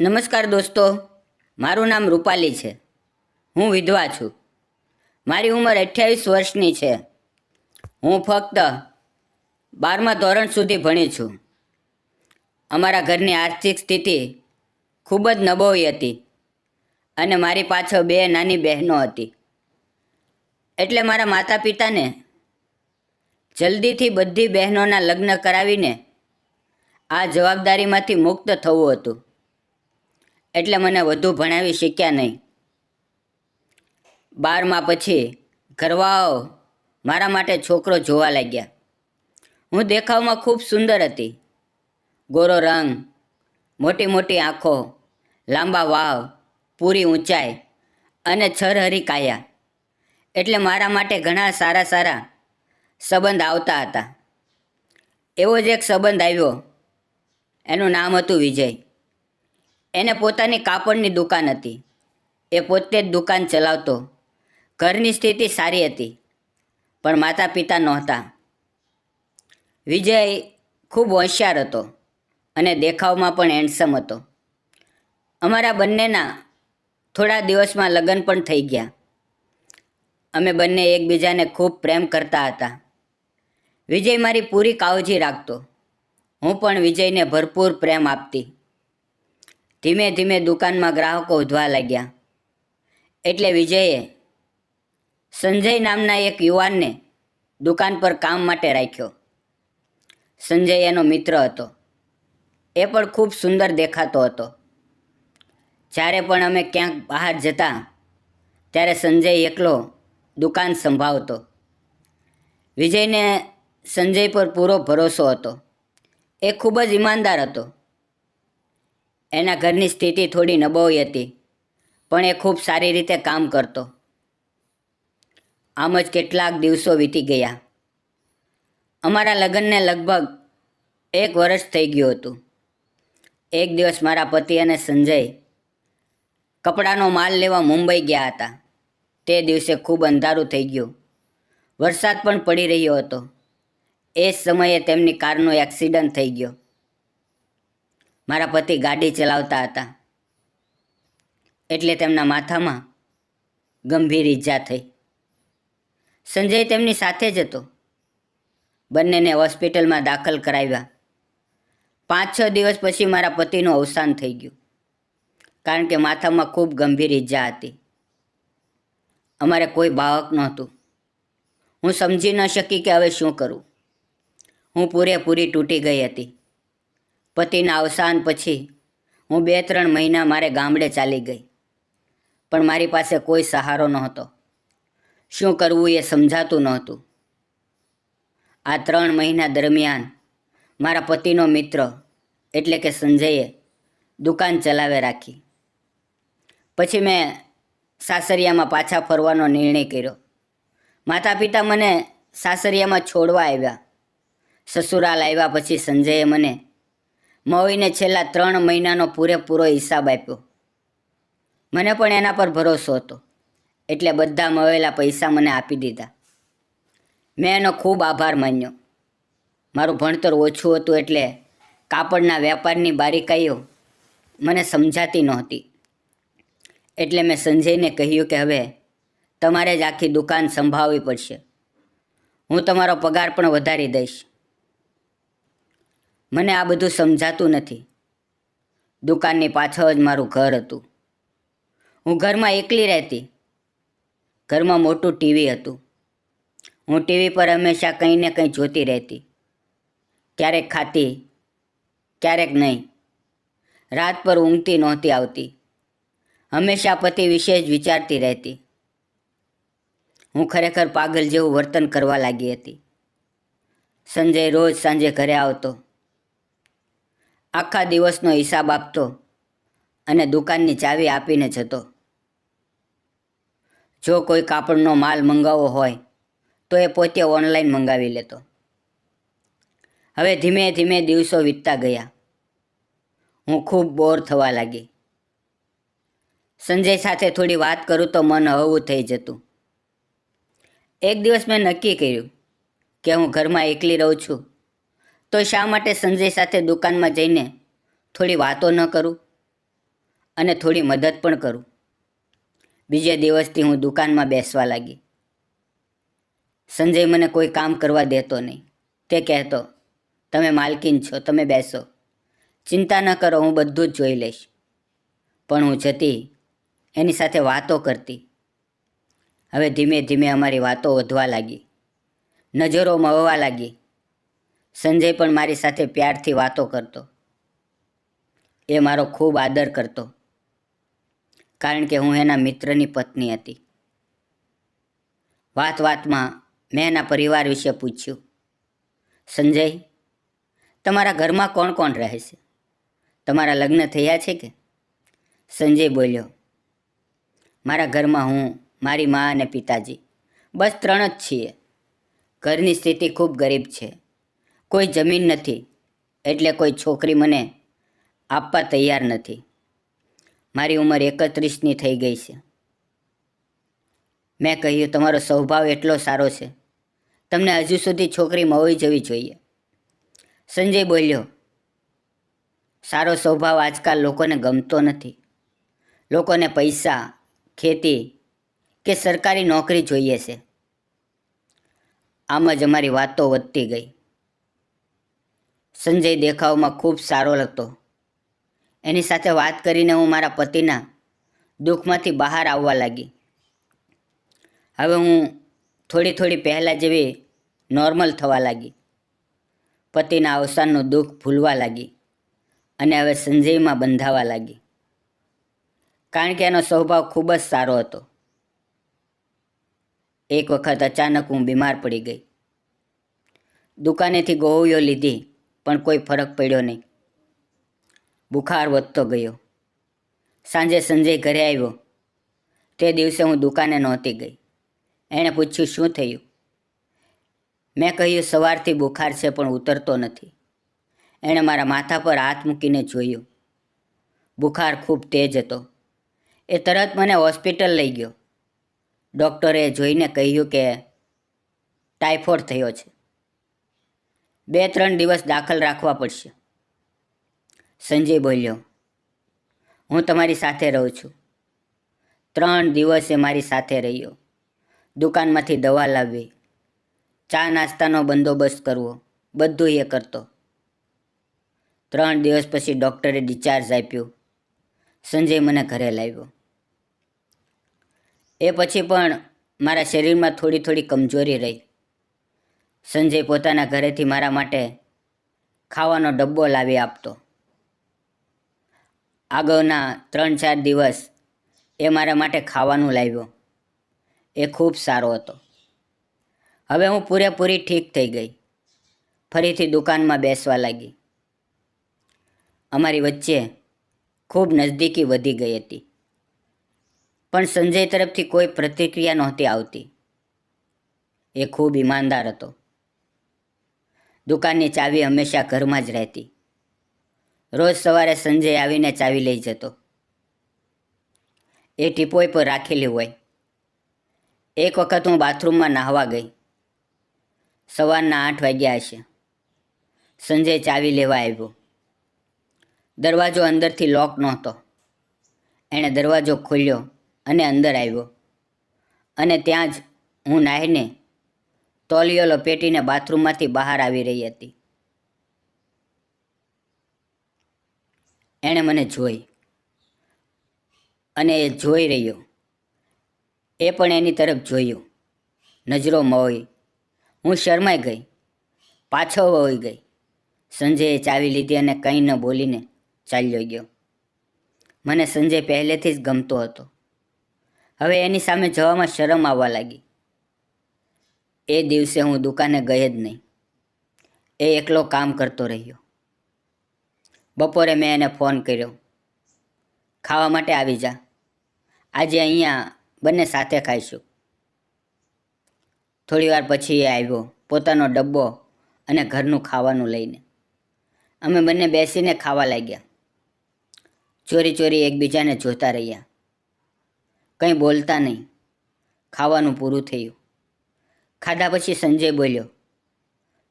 નમસ્કાર દોસ્તો, મારું નામ રૂપાલી છે. હું વિધવા છું. મારી ઉંમર અઠ્યાવીસ વર્ષની છે. હું ફક્ત બારમા ધોરણ સુધી ભણી છું. અમારા ઘરની આર્થિક સ્થિતિ ખૂબ જ નબળી હતી અને મારી પાછળ બે નાની બહેનો હતી. એટલે મારા માતા પિતાને જલ્દીથી બધી બહેનોના લગ્ન કરાવીને આ જવાબદારીમાંથી મુક્ત થવું હતું. એટલે મને વધુ ભણાવી શીખ્યા નહીં. બારમા પછી ઘરવાઓ મારા માટે છોકરો જોવા લાગ્યા. હું દેખાવમાં ખૂબ સુંદર હતી. ગોરો રંગ, મોટી મોટી આંખો, લાંબા વાવ, પૂરી ઊંચાઈ અને છરહરી કાયા. એટલે મારા માટે ઘણા સારા સારા સંબંધ આવતા હતા. એવો જ એક સંબંધ આવ્યો. એનું નામ હતું વિજય. એને પોતાની કાપડની દુકાન હતી. એ પોતે જ દુકાન ચલાવતો. ઘરની સ્થિતિ સારી હતી, પણ માતા પિતા નહોતા. વિજય ખૂબ હોશિયાર હતો અને દેખાવમાં પણ હેન્ડસમ હતો. અમારા બંનેના થોડા દિવસમાં લગ્ન પણ થઈ ગયા. અમે બંને એકબીજાને ખૂબ પ્રેમ કરતા હતા. વિજય મારી પૂરી કાળજી રાખતો. હું પણ વિજયને ભરપૂર પ્રેમ આપતી. ધીમે ધીમે દુકાનમાં ગ્રાહકો વધવા લાગ્યા. એટલે વિજયે સંજય નામના એક યુવાનને દુકાન પર કામ માટે રાખ્યો. સંજય એનો મિત્ર હતો. એ પણ ખૂબ સુંદર દેખાતો હતો. જ્યારે પણ અમે ક્યાંક બહાર જતા, ત્યારે સંજય એકલો દુકાન સંભાળતો. વિજયને સંજય પર પૂરો ભરોસો હતો. એ ખૂબ જ ઈમાનદાર હતો. એના ઘરની સ્થિતિ થોડી નબળી હતી, પણ એ ખૂબ સારી રીતે કામ કરતો. આમ જ કેટલાક દિવસો વીતી ગયા. અમારા લગ્નને લગભગ એક વર્ષ થઈ ગયું હતું. એક દિવસ મારા પતિ અને સંજય કપડાનો માલ લેવા મુંબઈ ગયા હતા. તે દિવસે ખૂબ અંધારું થઈ ગયું. વરસાદ પણ પડી રહ્યો હતો. એ સમયે તેમની કારનો એક્સિડન્ટ થઈ ગયો. મારા પતિ ગાડી ચલાવતા હતા. એટલે તેમના માથામાં ગંભીર ઈજા થઈ. સંજય તેમની સાથે જ હતો. બંનેને હોસ્પિટલમાં દાખલ કરાવ્યા. પાંચ છ દિવસ પછી મારા પતિનું અવસાન થઈ ગયું. કારણ કે માથામાં ખૂબ ગંભીર ઈજા હતી. અમારે કોઈ બાળક નહોતું. હું સમજી ન શકી કે હવે શું કરું. હું પૂરેપૂરી તૂટી ગઈ હતી. પતિના અવસાન પછી હું બે ત્રણ મહિના મારે ગામડે ચાલી ગઈ. પણ મારી પાસે કોઈ સહારો નહોતો. શું કરવું એ સમજાતું નહોતું. આ ત્રણ મહિના દરમિયાન મારા પતિનો મિત્ર, એટલે કે સંજયે, દુકાન ચલાવે રાખી. પછી મેં સાસરિયામાં પાછા ફરવાનો નિર્ણય કર્યો. માતા પિતા મને સાસરિયામાં છોડવા આવ્યા. સસુરાલ આવ્યા પછી સંજયે મને મવીને છેલ્લા ત્રણ મહિનાનો પૂરેપૂરો હિસાબ આપ્યો. મને પણ એના પર ભરોસો હતો. એટલે બધા મળેલા પૈસા મને આપી દીધા. મેં એનો ખૂબ આભાર માન્યો. મારું ભણતર ઓછું હતું એટલે કાપડના વેપારની બારીકાઈઓ મને સમજાતી નહોતી. એટલે મેં સંજયને કહ્યું કે હવે તમારે જ આખી દુકાન સંભાળવી પડશે. હું તમારો પગાર પણ વધારી દઈશ. મને આ બધું સમજાતું નથી. દુકાનની પાછળ જ મારું ઘર હતું. હું ઘરમાં એકલી રહેતી. ઘરમાં મોટું ટીવી હતું. હું ટીવી પર હંમેશા કંઈ ને કંઈ જોતી રહેતી. ક્યારેક ખાતી, ક્યારેક નહીં. રાત પર ઊંઘતી નહોતી આવતી. હંમેશા પતિ વિશે જ વિચારતી રહેતી. હું ખરેખર પાગલ જેવું વર્તન કરવા લાગી હતી. સંજય રોજ સાંજે ઘરે આવતો. આખા દિવસનો હિસાબ આપતો અને દુકાનની ચાવી આપીને જતો. જો કોઈ કાપડનો માલ મંગાવવો હોય, તો એ પોતે ઓનલાઈન મંગાવી લેતો. હવે ધીમે ધીમે દિવસો વીતતા ગયા. હું ખૂબ બોર થવા લાગી. સંજય સાથે થોડી વાત કરું તો મન હળવું થઈ જતું. એક દિવસ મેં નક્કી કર્યું કે હું ઘરમાં એકલી રહું છું. તો શા માટે સંજય સાથે દુકાનમાં જઈને થોડી વાતો ન કરું? અને થોડી મદદ પણ કરું? બીજા દિવસથી હું દુકાનમાં બેસવા લાગી. સંજય મને કોઈ કામ કરવા દેતો નહીં. તે કહેતો, તમે માલકીન છો, તમે બેસો. ચિંતા ન કરો, હું બધું જ જોઈ લઈશ. પણ હું જતી એની સાથે વાતો કરતી. હવે ધીમે ધીમે અમારી વાતો વધવા લાગી. નજરો મળવા લાગી. સંજય પણ મારી સાથે પ્યારથી વાતો કરતો. એ મારો ખૂબ આદર કરતો. કારણ કે હું એના મિત્રની પત્ની હતી. વાત વાતમાં મેં એના પરિવાર વિશે પૂછ્યું. સંજય, તમારા ઘરમાં કોણ કોણ રહે છે? તમારા લગ્ન થયા છે કે? સંજય બોલ્યો, મારા ઘરમાં હું, મારી મા અને પિતાજી, બસ ત્રણ જ છીએ. ઘરની સ્થિતિ ખૂબ ગરીબ છે. કોઈ જમીન નથી, એટલે કોઈ છોકરી મને આપવા તૈયાર નથી. મારી ઉંમર એકત્રીસની થઈ ગઈ છે. મેં કહ્યું, તમારો સ્વભાવ એટલો સારો છે. તમને હજુ સુધી છોકરી મળવી જવી જોઈએ. સંજય બોલ્યો, સારો સ્વભાવ આજકાલ લોકોને ગમતો નથી. લોકોને પૈસા, ખેતી કે સરકારી નોકરી જોઈએ છે. આમ જ અમારી વાતો વધતી ગઈ. સંજય દેખાવમાં ખૂબ સારો હતો. એની સાથે વાત કરીને હું મારા પતિના દુઃખમાંથી બહાર આવવા લાગી. હવે હું થોડી થોડી પહેલાં જેવી નોર્મલ થવા લાગી. પતિના અવસાનનું દુઃખ ભૂલવા લાગી અને હવે સંજયમાં બંધાવા લાગી. કારણ કે એનો સ્વભાવ ખૂબ જ સારો હતો. એક વખત અચાનક હું બીમાર પડી ગઈ. દુકાનેથી ગોળીઓ લીધી. પણ કોઈ ફરક પડ્યો નહીં. બુખાર વધતો ગયો. સાંજે સંજય ઘરે આવ્યો. તે દિવસે હું દુકાને નહોતી ગઈ. એણે પૂછ્યું, શું થયું? મેં કહ્યું, સવારથી બુખાર છે, પણ ઉતરતો નથી. એણે મારા માથા પર હાથ મૂકીને જોયું. બુખાર ખૂબ તેજ હતો. એ તરત મને હોસ્પિટલ લઈ ગયો. ડૉક્ટરે જોઈને કહ્યું કે ટાઇફોઇડ થયો છે. બે ત્રણ દિવસ દાખલ રાખવા પડશે. સંજય બોલ્યો, હું તમારી સાથે રહું છું. ત્રણ દિવસે મારી સાથે રહ્યો. દુકાનમાંથી દવા લાવવી, ચા નાસ્તાનો બંદોબસ્ત કરવો, બધું એ કરતો. ત્રણ દિવસ પછી ડૉક્ટરે ડિસ્ચાર્જ આપ્યું. સંજય મને ઘરે લાવ્યો. એ પછી પણ મારા શરીરમાં થોડી થોડી કમજોરી રહી. સંજય પોતાના ઘરેથી મારા માટે ખાવાનો ડબ્બો લાવી આપતો. આગળના ત્રણ ચાર દિવસ એ મારા માટે ખાવાનું લાવ્યો. એ ખૂબ સારો હતો. હવે હું પૂરેપૂરી ઠીક થઈ ગઈ. ફરીથી દુકાનમાં બેસવા લાગી. અમારી વચ્ચે ખૂબ નજદીકી વધી ગઈ હતી. પણ સંજય તરફથી કોઈ પ્રતિક્રિયા નહોતી આવતી. એ ખૂબ ઈમાનદાર હતો. દુકાનની ચાવી હંમેશા ઘરમાં જ રહેતી. રોજ સવારે સંજય આવીને ચાવી લઈ જતો. એ ટીપોય પર રાખેલી હોય. એક વખત હું બાથરૂમમાં નાહવા ગઈ. સવારના આઠ વાગ્યા હશે. સંજય ચાવી લેવા આવ્યો. દરવાજો અંદરથી લોક નહોતો. એણે દરવાજો ખોલ્યો અને અંદર આવ્યો. અને ત્યાં જ હું નાહીને તોલિયો લપેટીને બાથરૂમમાંથી બહાર આવી રહી હતી. એણે મને જોઈ અને એ જોઈ રહ્યો. એ પણ એની તરફ જોયું. નજરો મોઈ. હું શરમાઈ ગઈ. પાછો હોઈ ગઈ. સંજયે ચાવી લીધી અને કંઈ ન બોલીને ચાલ્યો ગયો. મને સંજય પહેલેથી જ ગમતો હતો. હવે એની સામે જવામાં શરમ આવવા લાગી. એ દિવસે હું દુકાને ગઈ જ નહીં. એ એકલો કામ કરતો રહ્યો. બપોરે મેં એને ફોન કર્યો. ખાવા માટે આવી જા. આજે અહીંયા બંને સાથે ખાઈશું. થોડી વાર પછી એ આવ્યો, પોતાનો ડબ્બો અને ઘરનું ખાવાનું લઈને. અમે બંને બેસીને ખાવા લાગ્યા. ચોરી ચોરી એકબીજાને જોતા રહ્યા. કંઈ બોલતા નહીં. ખાવાનું પૂરું થયું. ખાધા પછી સંજય બોલ્યો,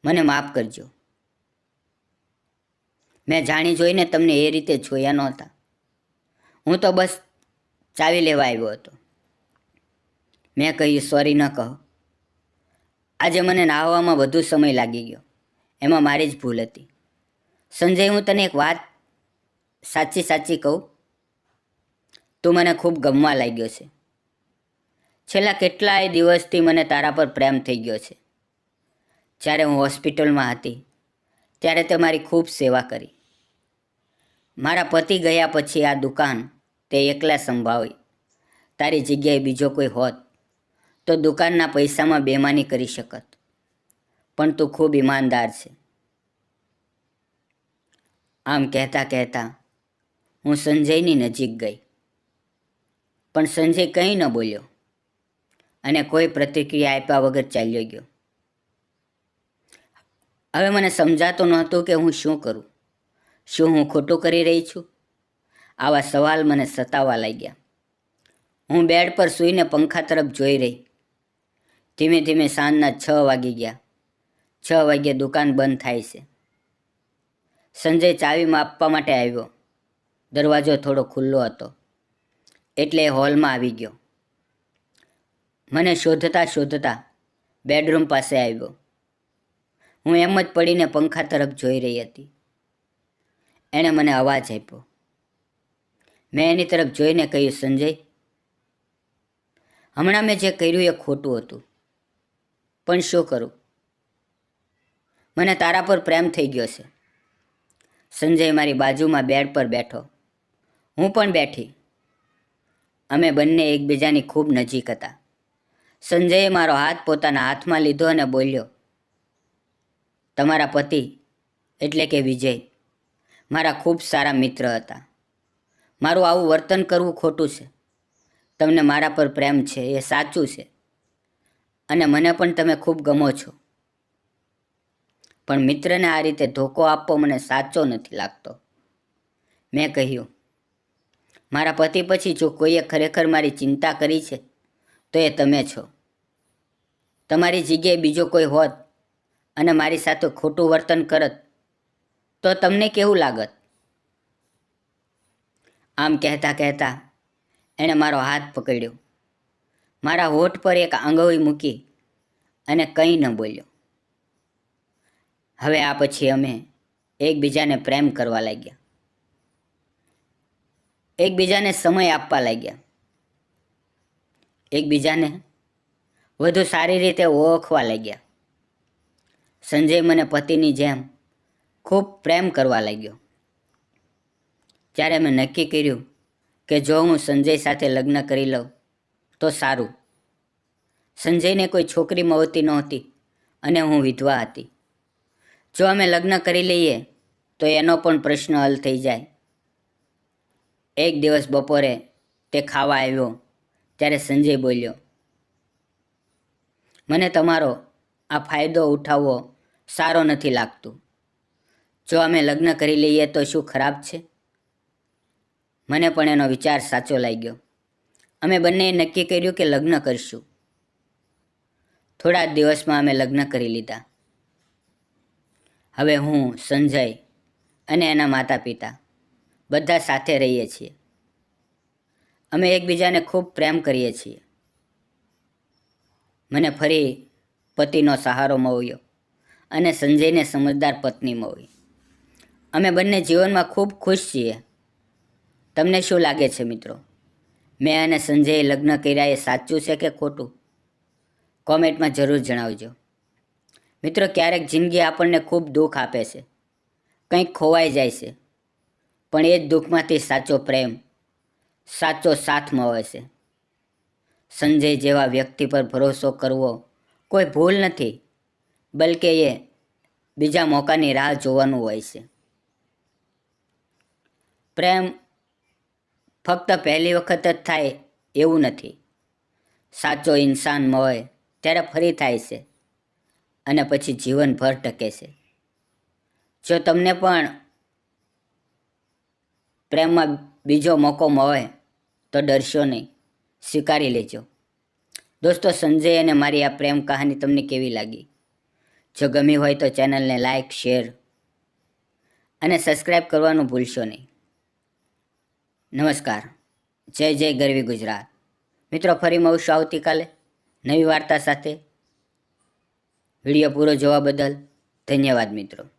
મને માફ કરજો. મેં જાણી જોઈને તમને એ રીતે જોયા નહોતા. હું તો બસ ચાવી લેવા આવ્યો હતો. મેં કહ્યું, સોરી, ન કહો. આજે મને નાહવામાં વધુ સમય લાગી ગયો. એમાં મારી જ ભૂલ હતી. સંજય, હું તને એક વાત સાચી સાચી કહું? તું મને ખૂબ ગમવા લાગ્યો છે. છેલ્લા કેટલાય દિવસથી મને તારા પર પ્રેમ થઈ ગયો છે. જ્યારે હું હોસ્પિટલમાં હતી, ત્યારે તે મારી ખૂબ સેવા કરી. મારા પતિ ગયા પછી આ દુકાન તે એકલા સંભાળી. તારી જગ્યાએ બીજો કોઈ હોત, તો દુકાનના પૈસામાં બેમાની કરી શકત. પણ તું ખૂબ ઈમાનદાર છે. આમ કહેતા કહેતા હું સંજયની નજીક ગઈ. પણ સંજય કંઈ ન બોલ્યો. અને કોઈ પ્રતિક્રિયા આપ્યા વગર ચાલ્યો ગયો. હવે મને સમજાતો નહોતું કે હું શું કરું. શું હું ખોટું કરી રહી છું? આવા સવાલ મને સતાવવા લાગ્યા. હું બેડ પર સૂઈને પંખા તરફ જોઈ રહી. ધીમે ધીમે સાંજના છ વાગી ગયા. છ વાગ્યે દુકાન બંધ થાય છે. સંજય ચાવી આપવા માટે આવ્યો. દરવાજો થોડો ખુલ્લો હતો. એટલે હોલમાં આવી ગયો. મને શોધતા શોધતા બેડરૂમ પાસે આવ્યો. હું એમ જ પડીને પંખા તરફ જોઈ રહી હતી. એણે મને અવાજ આપ્યો. મેં એની તરફ જોઈને કહ્યું, સંજય, હમણાં મેં જે કર્યું એ ખોટું હતું. પણ શું કરું? મને તારા પર પ્રેમ થઈ ગયો છે. સંજય મારી બાજુમાં બેડ પર બેઠો. હું પણ બેઠી. અમે બંને એકબીજાની ખૂબ નજીક હતા. સંજયે મારો હાથ પોતાના હાથમાં લીધો અને બોલ્યો, તમારા પતિ એટલે કે વિજય મારા ખૂબ સારા મિત્ર હતા. મારું આવું વર્તન કરવું ખોટું છે. તમને મારા પર પ્રેમ છે, એ સાચું છે. અને મને પણ તમે ખૂબ ગમો છો. પણ મિત્રને આ રીતે ધોકો આપવો મને સાચો નથી લાગતો. મેં કહ્યું, મારા પતિ પછી જો કોઈએ ખરેખર મારી ચિંતા કરી છે, તો એ તમે છો. તમારી જગ્યાએ બીજો કોઈ હોત અને મારી સાથે ખોટું વર્તન કરત, તો તમને કેવું લાગત? આમ કહેતા કહેતા એણે મારો હાથ પકડ્યો. મારા હોઠ પર એક આંગળી મૂકી અને કંઈ ન બોલ્યો. હવે આ પછી અમે એકબીજાને પ્રેમ કરવા લાગ્યા. એકબીજાને સમય આપવા લાગ્યા. એકબીજાને વધુ સારી રીતે ઓળખવા લાગ્યા. સંજય મને પતિની જેમ ખૂબ પ્રેમ કરવા લાગ્યો. ત્યારે મેં નક્કી કર્યું કે જો હું સંજય સાથે લગ્ન કરી લઉં તો સારું. સંજયને કોઈ છોકરી મળતી નહોતી અને હું વિધવા હતી. જો અમે લગ્ન કરી લઈએ તો એનો પણ પ્રશ્ન હલ થઈ જાય. એક દિવસ બપોરે તે ખાવા આવ્યો ત્યારે સંજય બોલ્યો મને તમારો આ ફાયદો ઉઠાવવો સારો નથી લાગતું. જો અમે લગ્ન કરી લઈએ તો શું ખરાબ છે? મને પણ એનો વિચાર સાચો લાગ્યો. અમે બંનેએ નક્કી કર્યું કે લગ્ન કરીશું. થોડા જ દિવસમાં અમે લગ્ન કરી લીધા. હવે હું, સંજય અને એના માતા પિતા બધા સાથે રહીએ છીએ. અમે એકબીજાને ખૂબ પ્રેમ કરીએ છીએ. મને ફરી પતિનો સહારો મળ્યો અને સંજયને સમજદાર પત્ની મળી. અમે બંને જીવનમાં ખૂબ ખુશ છીએ. તમને શું લાગે છે મિત્રો? મેં અને સંજયે લગ્ન કર્યા એ સાચું છે કે ખોટું? કોમેન્ટમાં જરૂર જણાવજો. મિત્રો, ક્યારેક જિંદગી આપણને ખૂબ દુઃખ આપે છે. કંઈક ખોવાઈ જાય છે. પણ એ જ દુઃખમાંથી સાચો પ્રેમ, સાચો સાથ મળે છે. સંજય જેવા વ્યક્તિ પર ભરોસો કરવો કોઈ ભૂલ નથી, બલકે એ બીજા મોકાની રાહ જોવાનું હોય છે. પ્રેમ ફક્ત પહેલી વખત જ થાય એવું નથી. સાચો ઇન્સાન મળે ત્યારે ફરી થાય છે અને પછી જીવનભર ટકે છે. જો તમને પણ પ્રેમમાં બીજો મોકો મળે તો ડરશો નહીં. સ્વીકારી લેજો. દોસ્તો, સંજય અને મારી આ પ્રેમ કહાની તમને કેવી લાગી? જો ગમી હોય તો ચેનલને લાઇક શેર અને સબસ્ક્રાઈબ કરવાનું ભૂલશો નહીં. નમસ્કાર. જય જય ગરવી ગુજરાત. મિત્રો, ફરી મળશું આવતીકાલે નવી વાર્તા સાથે. વીડિયો પૂરો જોવા બદલ ધન્યવાદ મિત્રો.